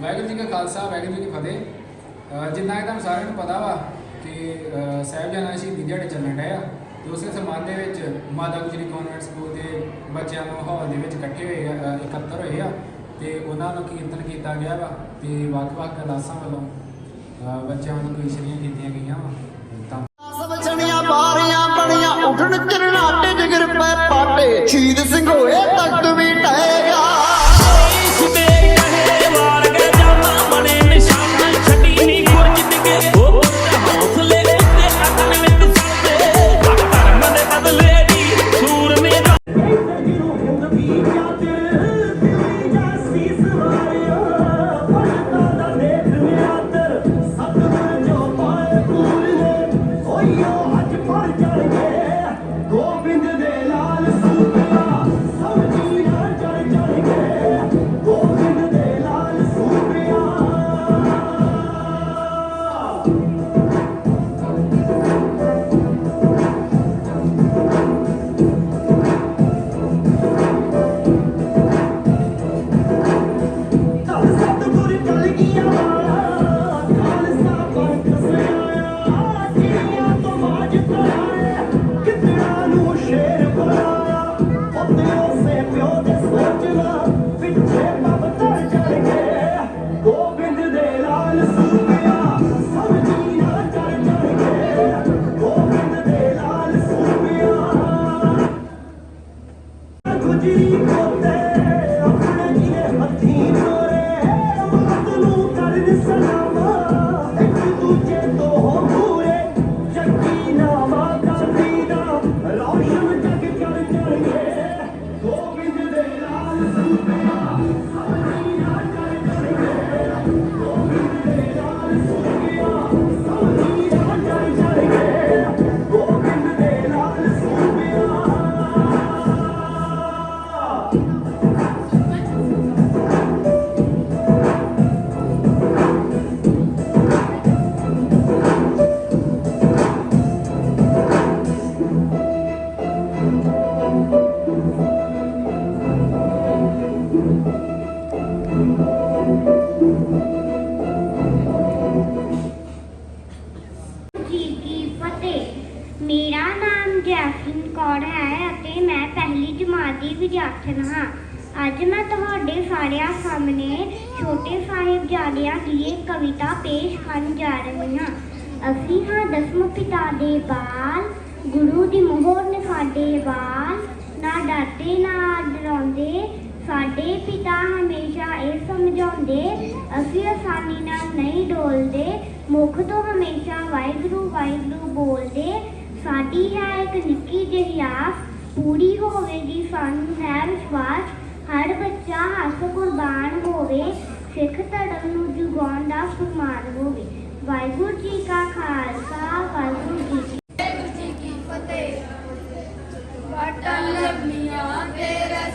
ਵਾਹਿਗੁਰੂ ਜੀ ਕਾ ਖਾਲਸਾ, ਵਾਹਿਗੁਰੂ ਜੀ ਕੀ ਫਤਿਹ। ਜਿੰਨਾ ਕਿ ਤੁਹਾਨੂੰ ਸਾਰਿਆਂ ਨੂੰ ਪਤਾ ਵਾ ਕਿ ਸਾਹਿਬਜ਼ਾਦਾ ਸ਼ਹੀਦੀ ਦਿਹਾੜੇ ਚੱਲਣ ਡਏ ਤੇ ਉਸੇ ਸਮਾਨ ਦੇ ਵਿੱਚ ਮਾਤਾ ਗੁਜਰੀ ਕਨਵੈਂਟ ਸਕੂਲ ਦੇ ਬੱਚਿਆਂ ਨੂੰ ਹਾਲ ਦੇ ਵਿੱਚ ਇਕੱਠੇ ਹੋਏ ਇਕੱਤਰ ਹੋਏ ਆ। ਤੇ ਉਹਨਾਂ ਨੂੰ ਕੀਰਤਨ ਕੀਤਾ ਗਿਆ ਵਾ ਤੇ ਵੱਖ-ਵੱਖ ਕਲਾਸਾਂ ਵੱਲੋਂ, ਅਹ ਬੱਚਿਆਂ ਨੂੰ ਕਵਿਸ਼ਰੀਆਂ ਕੀਤੀਆਂ ਗਈਆਂ ਵਾ। ਤਾਂ ਸਭ ਬਾਰੀਆਂ ਬਣੀਆਂ, ਉਠਣ ਚਰਨਾਟੇ ਜਿਗਰ ਪੈ ਪਾਟੇ। ਸ਼ਹੀਦ ਸਿੰਘ ਹੋਏ ਤਖਤ ਵੀ ਸਾਡੇ ਵਾਲ ਨਾ ਡਰਦੇ, ਨਾ ਡਰਾਉਂਦੇ। ਸਾਡੇ ਪਿਤਾ ਹਮੇਸ਼ਾ ਇਹ ਸਮਝਾਉਂਦੇ, ਅਸੀਂ ਆਸਾਨੀ ਨਾਲ ਨਹੀਂ ਡੋਲਦੇ। ਮੁਖ ਤੋਂ ਹਮੇਸ਼ਾ ਵਾਹਿਗੁਰੂ ਵਾਹਿਗੁਰੂ ਬੋਲਦੇ। ਸਾਡੀ ਹੈ ਇੱਕ ਨਿੱਕੀ ਜਿਹੀ ਆਸ, ਪੂਰੀ ਹੋਵੇਗੀ ਸਾਨੂੰ, ਹੈ ਵਿਸ਼ਵਾਸ। ਹਰ ਬੱਚਾ ਹੱਸ ਕੁਰਬਾਨ ਹੋਵੇ, ਸਿੱਖ ਧਰਮ ਨੂੰ ਜੁਗਾਉਣ ਦਾ ਫਰਮਾਨ ਹੋਵੇ। ਵਾਹਿਗੁਰੂ ਜੀ ਕਾ ਖਾਲਸਾ, ਵਾਹਿਗੁਰੂ ਜੀ ਵਾਟਾਂ ਲੱਭੀਆਂ ਤੇ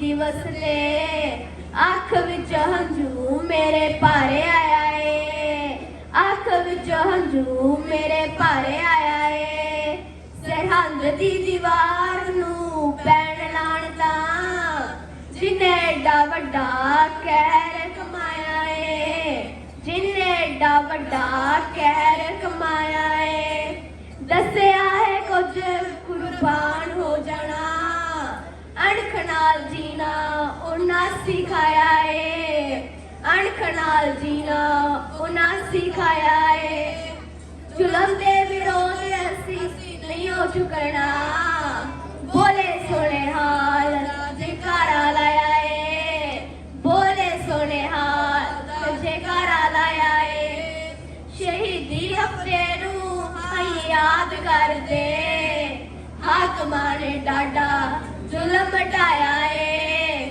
ਦਿਵਸ ਤੇ ਅੱਖ ਵਿੱਚ ਹੰਝੂ ਮੇਰੇ ਭਾਰੇ ਆਇਆ ਏ। ਅੱਖ ਵਿੱਚ ਹੰਝੂ ਮੇਰੇ ਭਾਰੇ ਆਇਆ ਏ। ਸਰਹੰਦ ਦੀ ਦੀਵਾਰ ਨੂੰ ਪੈਣ ਲਾਣ ਤਾਂ ਜਿਨੇ ਏਡਾ ਵੱਡਾ ਕਹਿਰ ਕਮਾਇਆ ਏ। ਜਿਨੇ ਏਡਾ ਵੱਡਾ ਕਹਿਰ ਕਮਾਇਆ ਏ। ਦੱਸਿਆ ਹੈ ਕੁਝ ਕੁਰਬਾਨ ਹੋ ਜਾਣਾ। ਅਣਖ ਨਾਲ ਜੀਣਾ ਉਹਨਾਂ ਸਿਖਾਇਆ ਏ। ਅਣਖ ਨਾਲ ਜੀਣਾ ਉਹਨਾਂ ਸਿਖਾਇਆ ਏ। ਜ਼ੁਲਮ ਦੇ ਵਿਰੋਧ ਅਸੀਂ ਨਹੀਂ ਹੋ ਝੁਕਣਾ ਬੋਲੇ ਸੋਨੇ ਹਾਲ ਜੈਕਾਰਾ ਲਾਇਆ ਏ। ਬੋਲੇ ਸੋਨੇ ਹਾਲ ਜੈਕਾਰਾ ਲਾਇਆ ਏ। ਸ਼ਹੀਦੀ ਹਫ਼ਤੇ ਨੂੰ ਅਸੀਂ ਯਾਦ ਕਰਦੇ। ਹਾਕਮਾਂ ਨੇ ਡਾਡਾ ਜ਼ੁਲਮ ਮਟਾਇਆ ਏ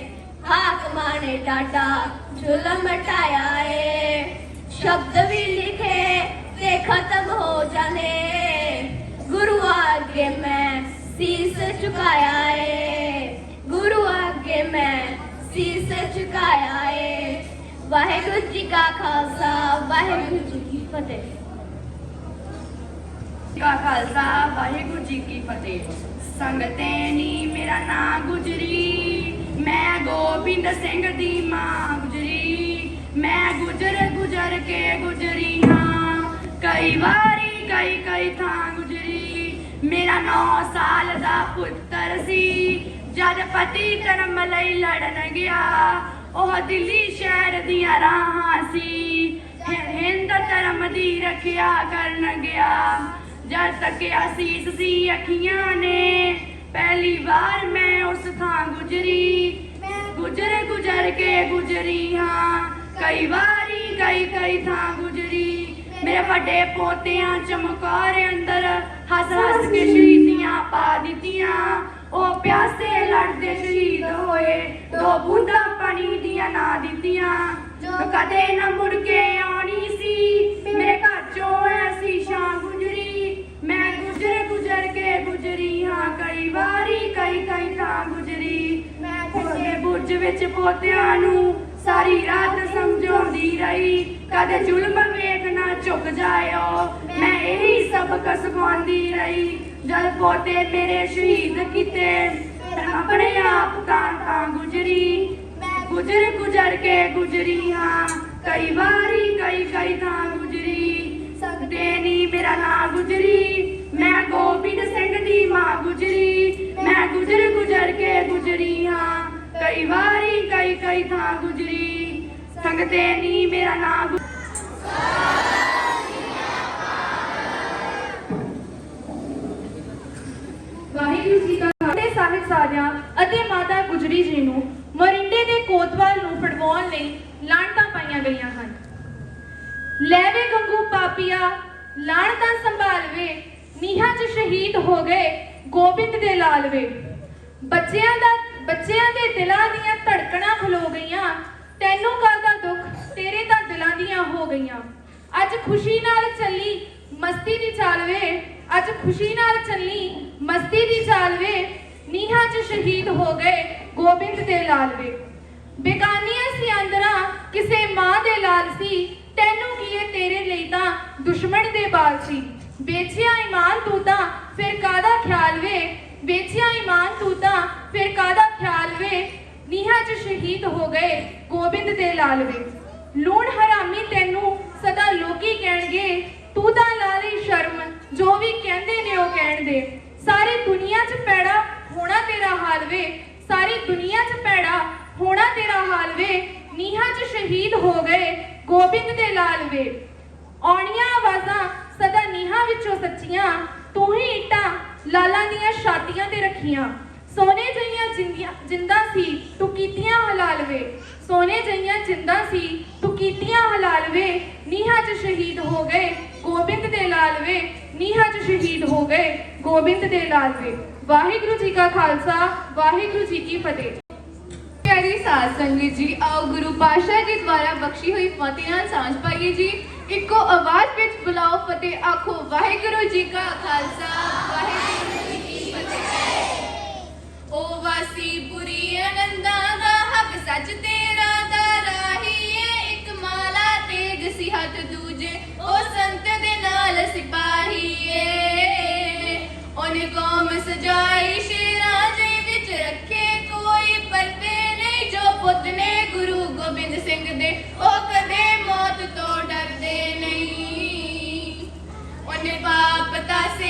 ਹਾਕਮਾਂ ਨੇ ਡਾਡਾ ਜ਼ੁਲਮ ਮਟਾਇਆ ਏ ਸ਼ਬਦ ਵੀ ਲਿਖੇ ਤੇ ਖਤਮ ਹੋ ਜਾਣੇ ਗੁਰੂ ਅੱਗੇ ਮੈਂ ਸੀਸ ਝੁਕਾਇਆ ਏ ਗੁਰੂ ਅੱਗੇ ਮੈਂ ਸੀਸ ਝੁਕਾਇਆ ਏ ਵਾਹਿਗੁਰੂ ਜੀ ਕਾ ਖਾਲਸਾ ਵਾਹਿਗੁਰੂ ਜੀ ਕੀ ਫਤਿਹ ਕਾ ਖਾਲਸਾ ਵਾਹਿਗੁਰੂ ਜੀ ਕੀ ਫਤਿਹ ਸੰਗਤੇ ਨੀ ਮੇਰਾ ਨਾਂ ਗੁਜਰੀ। ਮੈਂ ਗੋਬਿੰਦ ਸਿੰਘ ਦੀ ਮਾਂ ਗੁਜਰੀ। ਮੈਂ ਗੁਜਰ ਗੁਜਰ ਕੇ ਗੁਜਰੀ ਹਾਂ। ਕਈ ਵਾਰੀ ਕਈ ਕਈ ਥਾਂ ਗੁਜਰੀ। ਮੇਰਾ 9 ਸਾਲ ਦਾ ਪੁੱਤਰ ਸੀ। ਜਦ ਪਤੀ ਧਰਮ ਲਈ ਲੜਨ ਗਿਆ, ਉਹ ਦਿੱਲੀ ਸ਼ਹਿਰ ਦੀਆਂ ਰਾਹਾਂ ਸੀ। ਹਿੰਦ ਧਰਮ ਦੀ ਰੱਖਿਆ ਕਰਨ ਗਿਆ। ਜਦ ਤੱਕ ਅਸੀਸ ਸੀ ਅੱਖੀਆਂ ਨੇ ਪਹਿਲੀ ਵਾਰ ਮੈਂ ਉਸ ਥਾਂ ਗੁਜਰੀ। ਗੁਜਰ ਗੁਜਰ ਕੇ ਗੁਜਰੀ ਹਾਂ। ਕਈ ਵਾਰੀ ਕਈ ਕਈ ਥਾਂ ਗੁਜਰੀ। ਮੇਰੇ ਵੱਡੇ ਪੋਤਿਆਂ ਚਮਕਾਰ ਅੰਦਰ ਹੱਸ ਹੱਸ ਕੇ। ਸ਼ਹੀਦੀਆਂ ਪਾ ਦਿੱਤੀਆਂ। ਉਹ ਪਿਆਸੇ ਲੜਦੇ ਸ਼ਹੀਦ ਹੋਏ। ਦੋ ਬੂੰਦਾਂ ਪਾਣੀ ਦੀਆਂ ਨਾ ਦਿੱਤੀਆਂ। ਜੋ ਕਦੇ ਨਾ ਮੁੜ ਕੇ ਆਉਣੀ ਗੁਜਰੀ ਹਾਂ ਕਈ ਵਾਰੀ ਕਈ ਕਈ ਥਾਂ ਗੁਜਰੀ। ਮੈਂ ਠੱਗੇ ਬੁਰਜ ਵਿੱਚ ਪੋਤਿਆਂ ਨੂੰ ਸਾਰੀ ਰਾਤ ਸਮਝਾਉਂਦੀ ਰਹੀ ਕਦੇ ਜ਼ੁਲਮ ਵੇਖ ਨਾ ਝੁਕ ਜਾਇਓ। ਮੈਂ ਇਹੀ ਸਬਕ ਸਿਖਾਉਂਦੀ ਰਹੀ ਜਦ ਪੋਤੇ ਮੇਰੇ ਸ਼ਹੀਦ ਕੀਤੇ ਆਪਣੇ ਆਪ ਤਾਂ ਤਾਂ ਗੁਜਰੀ। ਮੈਂ ਗੁਜਰ ਗੁਜਰ ਕੇ ਗੁਜਰੀ ਹਾਂ ਕਈ ਵਾਰੀ ਕਈ ਕਈ ਥਾਂ ਗੁਜਰੀ। ਮਾਂ ਗੁਜਰੀ, ਮੈਂ ਗੁਜਰ ਗੁਜਰ ਕੇ ਗੁਜਰੀ ਹਾਂ ਕਈ ਵਾਰੀ, ਕਈ ਕਈ ਥਾਂ ਗੁਜਰੀ। ਸੰਗਤੇ ਨੀ ਮੇਰਾ ਨਾਂ ਵਾਹਿਗੁਰੂ ਜੀ ਦਾ ਖਾਲਸਾ। ਸਾਹਿਬਜ਼ਾਦਿਆਂ ਅਤੇ ਮਾਤਾ ਗੁਜਰੀ ਜੀ ਨੂੰ ਮਰਿੰਡੇ ਦੇ ਕੋਤਵਾਲ ਨੂੰ ਫੜਵਾਉਣ ਲਈ ਲਾਣਤਾਂ ਪਾਈਆਂ ਗਈਆਂ ਹਨ। ਲੈ ਵੇ ਗੰਗੂ ਪਾਪੀਆ ਲਾਣਤਾਂ ਸੰਭਾਲਵੇ ਨੀਹਾਂ 'ਚ ਸ਼ਹੀਦ ਹੋ ਗਏ ਗੋਬਿੰਦ ਦੇ ਲਾਲਵੇ। ਬੱਚਿਆਂ ਦਾ, ਬੱਚਿਆਂ ਦੇ ਦਿਲਾਂ ਦੀਆਂ ਧੜਕਣਾਂ ਖਲੋ ਗਈਆਂ। ਤੈਨੂੰ ਕਾਹਦਾ ਦੁੱਖ, ਤੇਰੇ ਤਾਂ ਦਿਲਾਂ ਦੀਆਂ ਹੋ ਗਈਆਂ। ਅੱਜ ਖੁਸ਼ੀ ਨਾਲ ਚੱਲੀ ਮਸਤੀ ਦੀ ਚਾਲ ਵੇ ਅੱਜ ਖੁਸ਼ੀ ਨਾਲ ਚੱਲੀ ਮਸਤੀ ਦੀ ਚਾਲ ਵੇ ਨੀਹਾਂ 'ਚ ਸ਼ਹੀਦ ਹੋ ਗਏ ਗੋਬਿੰਦ ਦੇ ਲਾਲਵੇ। ਬੇਗਾਨੀਆਂ ਸੀ ਅੰਦਰਾਂ, ਕਿਸੇ ਮਾਂ ਦੇ ਲਾਲ ਸੀ। ਤੈਨੂੰ ਕੀ ਇਹ ਤੇਰੇ ਲਈ ਤਾਂ ਦੁਸ਼ਮਣ ਦੇ ਬਾਲ ਸੀ? ਵੇਚਿਆ ਇਮਾਨ ਤੂੰ ਤਾਂ, ਫਿਰ ਕਾਦਾ ਖਿਆਲ ਵੇ? ਵੇਚਿਆ ਈਮਾਨ ਤੂੰ ਤਾਂ, ਫਿਰ ਕਾਦਾ ਖਿਆਲ ਵੇ? ਨੀਹਾਂ 'ਚ ਸ਼ਹੀਦ ਹੋ ਗਏ ਗੋਬਿੰਦ ਦੇ ਲਾਲਵੇ ਲੂਣ ਹਰਾਮੀ ਤੈਨੂੰ ਸਦਾ ਲੋਕੀ ਕਹਿਣਗੇ, ਤੂੰ ਤਾਂ ਲਾ ਸ਼ਰਮ, ਜੋ ਵੀ ਕਹਿੰਦੇ ਨੇ ਉਹ ਕਹਿਣ ਦੇ। ਸਾਰੀ ਦੁਨੀਆ 'ਚ ਪੈੜਾ ਹੋਣਾ ਤੇਰਾ ਹਾਲ ਵੇ। ਸਾਰੀ ਦੁਨੀਆ 'ਚ ਪੈੜਾ ਹੋਣਾ ਤੇਰਾ ਹਾਲ ਵੇ। ਨੀਹਾਂ 'ਚ ਸ਼ਹੀਦ ਹੋ ਗਏ ਗੋਬਿੰਦ ਦੇ ਲਾਲ ਵੇ। ਆਉਣੀਆਂ ਆਵਾਜ਼ਾਂ ਸਦਾ ਨੀਹਾਂ ਵਿੱਚੋਂ ਸੱਚੀਆਂ, ਤੂੰ ਹੀ ਇੱਟਾਂ, ਲਾਲਾਂ ਦੀਆਂ ਛਾਤੀਆਂ ਤੇ ਰੱਖੀਆਂ। ਸੋਨੇ ਜਈਆਂ ਜਿੰਦਾ ਸੀ, ਤੂੰ ਕੀਤੀਆਂ ਹਲਾਲ ਵੇ। ਸੋਨੇ ਜਈਆਂ ਜਿੰਦਾ ਸੀ, ਤੂੰ ਕੀਤੀਆਂ ਹਲਾਲ ਵੇ। ਨੀਹਾਂ 'ਚ ਸ਼ਹੀਦ ਹੋ ਗਏ ਗੋਬਿੰਦ ਦੇ ਲਾਲ ਵੇ। ਨੀਹਾਂ 'ਚ ਸ਼ਹੀਦ ਹੋ ਗਏ ਗੋਬਿੰਦ ਦੇ ਲਾਲ ਵੇ। ਵਾਹਿਗੁਰੂ ਜੀ ਕਾ ਖਾਲਸਾ, ਵਾਹਿਗੁਰੂ ਜੀ ਕੀ ਫਤਿਹ। ਪਿਆਰੀ ਸਾਧ ਸੰਗਤ ਜੀ, ਆਓ ਗੁਰੂ ਪਾਤਸ਼ਾਹ ਜੀ ਦੁਆਰਾ ਬਖਸ਼ੀ ਹੋਈ ਫਤਿਹ ਨਾਲ ਸਾਂਝ ਪਾਈਏ ਜੀ। ਇੱਕੋ ਆਵਾਜ਼ ਵਿੱਚ ਬੁਲਾਓ ਫਤਿਹ, ਆਖੋ ਵਾਹਿਗੁਰੂ ਜੀ ਕਾ ਖਾਲਸਾ, ਵਾਹਿਗੁਰੂ ਜੀ ਕੀ ਫਤਿਹ। ਓ ਵਾਸੀ ਪੁਰੀ ਅਨੰਦਾਂ ਦਾ ਹੱਕ ਸੱਚ ਤੇਰਾ ਦਾ ਰਾਹੀਏ, ਇੱਕ ਮਾਲਾ ਤੇਗ ਸਿਹਤ ਦੂਜੇ, ਓ ਸੰਤ ਦੇ ਨਾਲ ਸਿਪਾਹੀਏ।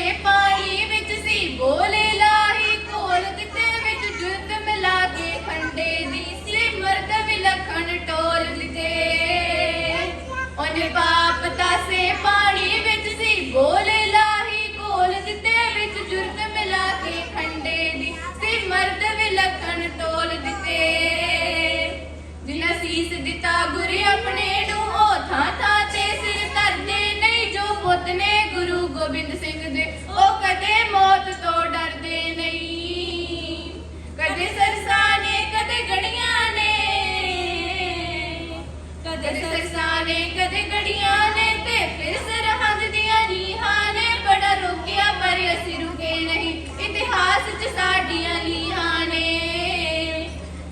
ਤਾਸੇ ਪਾਣੀ ਵਿੱਚ ਸੀ, ਬੋਲੇ ਲਾਹੀ ਕੋਲ ਦਿੱਤੇ ਵਿੱਚ ਜੁਰਤ ਮਿਲਾ ਕੇ ਖੰਡੇ ਦੀ ਸੀ, ਮਰਦ ਵਿਲਖਣ ਟੋਲ ਦਿੱਤੇ। ਉਹਨੇ ਪਾਪ ਤਾਸੇ ਪਾਣੀ ਵਿੱਚ ਸੀ, ਬੋਲੇ ਇਤਿਹਾਸ 'ਚ ਸਾਡੀਆਂ ਲੀਹਾਂ ਨੇ।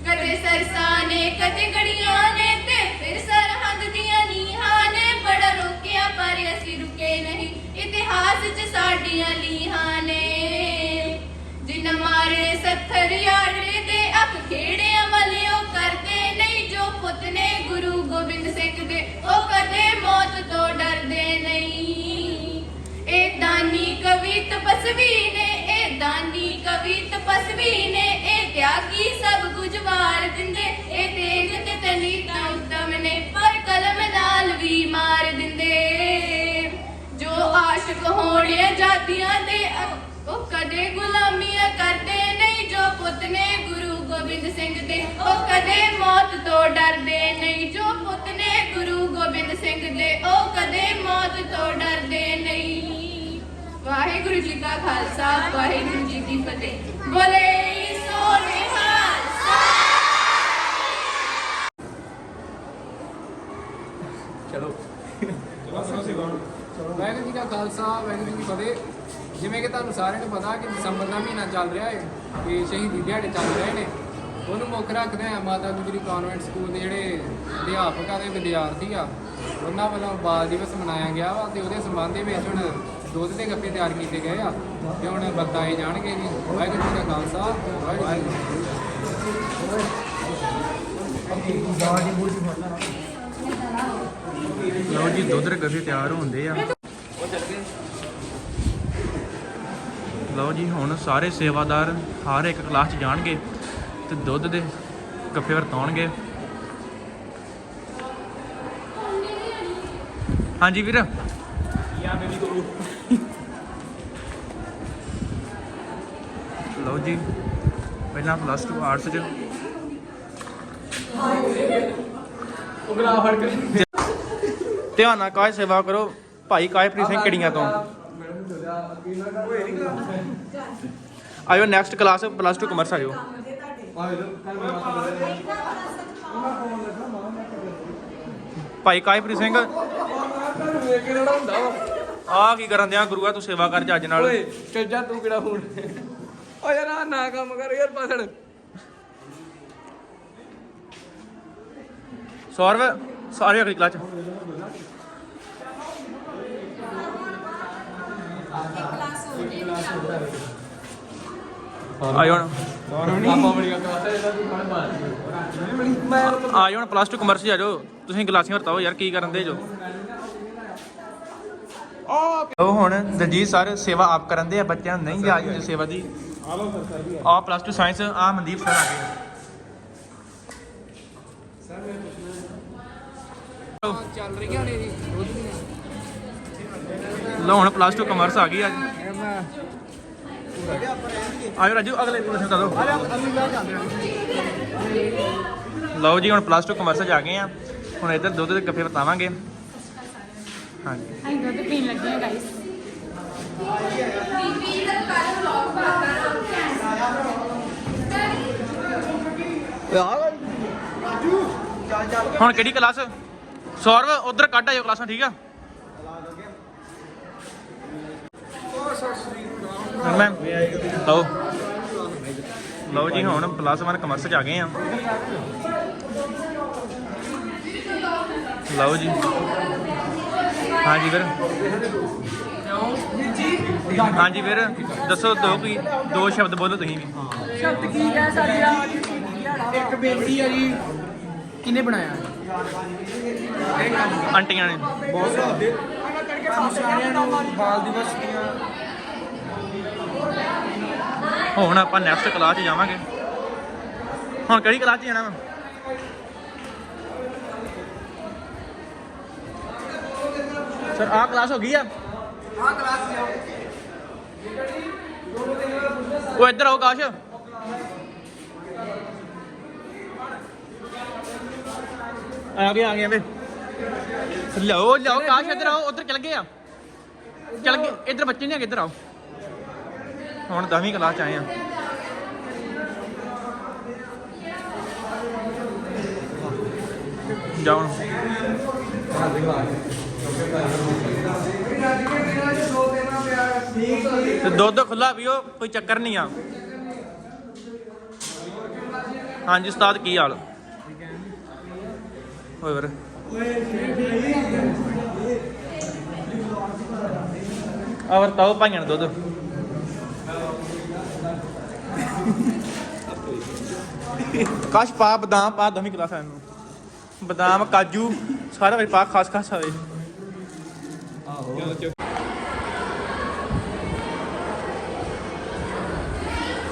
ਕਦੇ ਸਰਸਾਨੇ ਕਦੇ ਗੜੀਆਂ ਨੇ ਤੇ ਫਿਰ ਸਰਹੰਦ ਦੀਆਂ ਨੀਹਾਂ ਨੇ। ਬੜਾ ਰੋਕਿਆ, ਪਰ ਅਸੀਂ ਰੁਕੇ ਨਹੀਂ। ਇਤਿਹਾਸ 'ਚ ਸਾਡੀਆਂ ਲੀਹਾਂ ਨੇ। ਜਿਨ ਮਾਰੇ ਸੱਥਰ ਯਾਰੇ ਦੇ ਅੱਖ ਖੇੜਿਆਂ ਵਾਲਿਓ ਕਰਦੇ ਨਹੀਂ। ਜੋ ਪੁੱਤ ਨੇ ਗੁਰੂ ਗੋਬਿੰਦ ਸਿੰਘ ਦੇ, ਉਹ ਕਦੇ ਮੌਤ ਤੋਂ ਡਰਦੇ ਨਹੀਂ। ਇਹ ਦਾਨੀ ਕਵੀ ਤਪਸਵੀ ਨੇ ਦਾਨੀ ਕਵੀ ਤਪਸਵੀ ਨੇ ਇਹ ਤਿਆਗੀ ਸਭ ਕੁਝ ਵਾਰ ਦਿੰਦੇ। ਇਹ ਤੇਗ ਤੇ ਤਨੀ ਤਾਂ ਨੇ, ਪਰ ਕਲਮ ਨਾਲ ਵੀ ਮਾਰ ਦਿੰਦੇ। ਜੋ ਆਸ਼ਿਕ ਹੋਣ ਆਜ਼ਾਦੀਆਂ ਦੇ ਉਹ ਕਦੇ ਗੁਲਾਮੀਆਂ ਕਰਦੇ ਨਹੀਂ। ਜੋ ਪੁੱਤ ਨੇ ਗੁਰੂ ਗੋਬਿੰਦ ਸਿੰਘ ਦੇ ਉਹ ਕਦੇ ਮੌਤ ਤੋਂ ਡਰਦੇ ਨਹੀਂ। ਜੋ ਪੁੱਤ ਨੇ ਗੁਰੂ ਗੋਬਿੰਦ ਸਿੰਘ ਦੇ, ਉਹ ਕਦੇ ਮੌਤ ਤੋਂ ਡਰਦੇ ਨਹੀਂ। ਵਾਹਿਗੁਰੂ ਜੀ ਕਾ ਖਾਲਸਾ ਵਾਹਿਗੁਰੂ ਜੀ ਕੀ ਫਤਿਹ। ਬੋਲੇ ਸੋ ਨਿਹਾਲ। ਵਾਹਿਗੁਰੂ ਜੀ ਕਾ ਖਾਲਸਾ ਵਾਹਿਗੁਰੂ ਜੀ ਕੀ ਫਤਿਹ। ਜਿਵੇਂ ਕਿ ਤੁਹਾਨੂੰ ਸਾਰਿਆਂ ਨੂੰ ਪਤਾ ਕਿ ਦਸੰਬਰ ਦਾ ਮਹੀਨਾ ਚੱਲ ਰਿਹਾ ਹੈ ਕਿ ਸ਼ਹੀਦੀ ਦਿਹਾੜੇ ਚੱਲ ਰਹੇ ਨੇ। ਉਹਨੂੰ ਮੁੱਖ ਰੱਖਦੇ ਆ ਮਾਤਾ ਗੁਜਰੀ ਕਾਨਵੈਂਟ ਸਕੂਲ ਦੇ ਜਿਹੜੇ ਅਧਿਆਪਕ ਆ ਤੇ ਵਿਦਿਆਰਥੀ ਆ ਉਹਨਾਂ ਵੱਲੋਂ ਬਾਲ ਦਿਵਸ ਮਨਾਇਆ ਗਿਆ ਵਾ ਤੇ ਉਹਦੇ ਸੰਬੰਧ ਦੇ ਵਿੱਚ ਹੁਣ ਦੁੱਧ ਦੇ ਗੱਪੇ ਤਿਆਰ ਕੀਤੇ ਗਏ ਆ ਤੇ ਹੁਣ ਵਰਤਾਏ ਜਾਣਗੇ ਜੀ, ਵਾਹਿਗੁਰੂ ਜੀ ਕਾ ਖਾਲਸਾ, ਵਾਹਿਗੁਰੂ ਲਓ ਜੀ, ਦੁੱਧ ਦੇ ਗੱਫੇ ਤਿਆਰ ਹੁੰਦੇ ਆ। ਲਓ ਜੀ, ਹੁਣ ਸਾਰੇ ਸੇਵਾਦਾਰ ਹਰ ਇੱਕ ਕਲਾਸ 'ਚ ਜਾਣਗੇ ਤੇ ਦੁੱਧ ਦੇ ਗੱਪੇ ਵਰਤਾਉਣਗੇ। ਹਾਂਜੀ ਵੀਰ। ਲਓ ਜੀ, ਪਹਿਲਾਂ ਪਲੱਸ 2 ਆਰਟਸ 'ਚ। ਧਿਆਨ ਨਾਲ ਕਾਹ ਸੇਵਾ ਕਰੋ, ਭਾਈ ਕਾਇਪ੍ਰੀਤ ਸਿੰਘ ਕਿੜੀਆਂ ਤੋਂ? ਆਇਓ ਨੈਕਸਟ ਕਲਾਸ ਪਲੱਸ 2 ਕਮਰਸ ਆਇਓ। ਭਾਈ ਕਾਇਪ੍ਰੀਤ ਸਿੰਘ ਆ ਕੀ ਕਰਨ ਦਿਆਂ ਗੁਰੂਆ, ਤੂੰ ਸੇਵਾ ਕਰ ਜੱਜ ਨਾਲ। ਓਏ, ਚੱਲ ਜਾ ਤੂੰ ਕਿਹੜਾ ਹੁਣ ਓ ਯਾਰ ਆ ਨਾ ਕੰਮ ਕਰ ਯਾਰ ਪਾਸੜ ਸੌਰਵ ਸਾਰੇ ਅਗਲੀ ਕਲਾਸ ਚ। ਆਇਓ ਆਇਓ ਹੁਣ ਪਲੱਸ 2 ਕਮਰਸ ਆ ਜਾਓ। ਤੁਸੀਂ ਗਲਾਸੀਆਂ ਵਰਤਾਓ ਯਾਰ ਕੀ ਕਰਨ ਦੇ ਜੋ। ਉਹ ਹੁਣ ਦਲਜੀਤ ਸਰ ਸੇਵਾ ਆਪ ਕਰਨ ਦੇ ਆ ਬੱਚਿਆਂ ਨੂੰ ਨਹੀਂ ਹੁੰਦੀ ਸੇਵਾ ਦੀ। ਆ ਲਓ ਸਰ ਵੀ ਆ ਪਲੱਸ 2 ਸਾਇੰਸ ਆ ਮਨਦੀਪ ਸਰ ਆ ਗਏ ਚੱਲ ਰਹੀਆਂ ਨੇ ਜੀ ਦੁੱਧ ਦੀਆਂ ਲਓ ਹੁਣ ਪਲੱਸ 2 ਕਮਰਸ ਆ ਗਈ ਅੱਜ ਆਇਓ ਰਾਜੂ ਅਗਲੇ ਕੁਐਸਚਨ ਬਤਾ ਦਿਓ ਲਓ ਜੀ ਹੁਣ ਪਲੱਸ 2 ਕਮਰਸ ਜਾ ਗਏ ਆ ਹੁਣ ਇੱਧਰ ਦੁੱਧ ਦੇ ਕੱਪੇ ਬਤਾਵਾਂਗੇ ਹਾਂਜੀ ਅਸੀਂ ਦੁੱਧ ਪੀਣ ਲੱਗੇ ਹਾਂ ਗਾਇਸ ਬੀਬੀ ਦਾ ਕੱਲ ਵਲੌਗ ਪਾਤਾ ਹੁਣ ਕਿਹੜੀ ਕਲਾਸ? ਸੌਰਵ, ਉਧਰ ਕੱਢ ਆਇਓ ਕਲਾਸਾਂ, ਠੀਕ ਆ? ਮੈਂ ਲਓ। ਲਓ ਜੀ, ਹੁਣ ਪਲੱਸ 1 ਕਮਰਸ ਚ ਆ ਗਏ ਆ। ਲਓ ਜੀ। ਹਾਂਜੀ ਵੀਰ। ਹਾਂਜੀ ਵੀਰ ਦੱਸੋ ਦੋ ਕੀ ਦੋ ਸ਼ਬਦ ਬੋਲੋ ਤੁਸੀਂ ਵੀ। ਸ਼ਬਦ ਕੀ ਹੈ ਸਾਡਾ ਇੱਕ ਬੇਨਤੀ ਹੈ ਜੀ। ਕਿਨੇ ਬਣਾਇਆ? ਆਂਟੀਆਂ ਨੇ। ਬਹੁਤ ਸਾਡੇ ਸਾਰਿਆਂ ਨੂੰ ਬਾਲ ਦਿਵਸ ਦੀਆਂ। ਹੁਣ ਆਪਾਂ ਨੈਕਸਟ ਕਲਾਸ 'ਚ ਜਾਵਾਂਗੇ। ਹੁਣ ਕਿਹੜੀ ਕਲਾਸ 'ਚ ਜਾਣਾ ਵਾ? ਸਰ ਆਹ ਕਲਾਸ ਹੋ ਗਈ ਆ? ਆਹ ਕਲਾਸ ਜਾਓ ਉਹ ਇੱਧਰ ਆਓ ਕਾਸ਼ ਆ ਗਿਆ ਆ ਗਿਆ ਵੇ ਲਓ ਲਓ ਕਾਸ਼ ਇੱਧਰ ਆਓ ਉੱਧਰ ਚਲ ਗਏ ਆ ਚਲ ਗਏ ਇੱਧਰ ਬੱਚੇ ਨਹੀਂ ਹੈਗੇ ਇੱਧਰ ਆਓ ਹੁਣ 10ਵੀਂ ਕਲਾਸ ਚ ਆਏ ਆ ਜਾਓ ਹੁਣ। ਤੇ ਦੁੱਧ ਖੁੱਲਾ ਪੀਓ, ਕੋਈ ਚੱਕਰ ਨਹੀਂ ਆ। ਹਾਂਜੀ, ਉਸਤਾਦ, ਕੀ ਹਾਲ? ਹੋਏ ਵੀਰ। ਆ ਵਰਤਾਓ ਭਾਈਆਂ ਨੂੰ ਦੁੱਧ। ਕਾਸ਼ ਪਾ ਬਦਾਮ ਪਾ ਦਮੀ ਕਲਾਸਾਂ ਆ ਬਦਾਮ, ਕਾਜੂ, ਸਾਰਾ ਵਿੱਚ ਪਾ ਖਾਸ ਖਾਸ ਆਵੇ।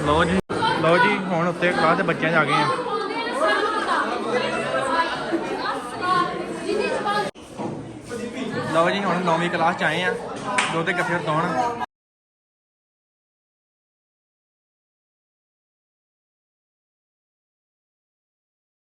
ਲਓ ਜੀ ਲਓ ਜੀ, ਹੁਣ ਉੱਤੇ ਕਲਾਸ ਦੇ ਬੱਚਿਆਂ 'ਚ ਆ ਗਏ ਆ। ਲਓ ਜੀ, ਹੁਣ ਨੌਵੀਂ ਕਲਾਸ ਚ ਆਏ ਆ। ਦੋ ਤੇ ਕੱਫੇ ਤੌਣ